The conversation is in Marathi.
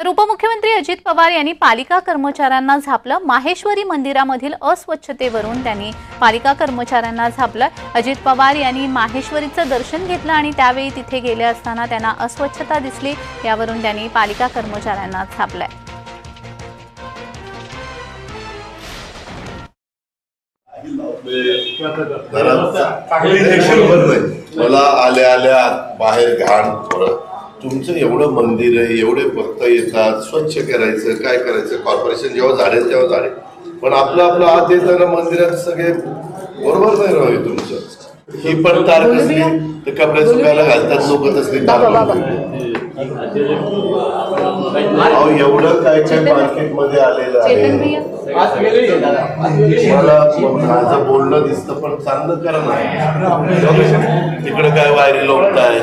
तर उपमुख्यमंत्री अजित पवार यांनी पालिका कर्मचाऱ्यांना झापलं. माहेश्वरी मंदिरामधील अस्वच्छतेवरून त्यांनी पालिका कर्मचाऱ्यांना झापलं. अजित पवार यांनी माहेश्वरीचं दर्शन घेतलं आणि त्यावेळी तिथे गेले असताना त्यांना अस्वच्छता दिसली. यावरून त्यांनी पालिका कर्मचाऱ्यांना झापलंय. मला आल्या आल्या बाहेर घाण तुमचं एवढं मंदिर आहे एवढे भक्त येतात स्वच्छ करायचं काय करायचं? कॉर्पोरेशन जेव्हा झाडेल तेव्हा झाडे पण आपलं आपलं आत येताना मंदिरात सगळे बरोबर नाही राहू हे तुमचं. ही पण तार कसली? ते कपडे सुकायला घालतात लोक तसली तार अहो एवढं काय काय मार्केटमध्ये आलेलं आहे. मला माझं बोलणं दिसतं पण चांगलं करा ना तिकडे काय वायरी लोकताय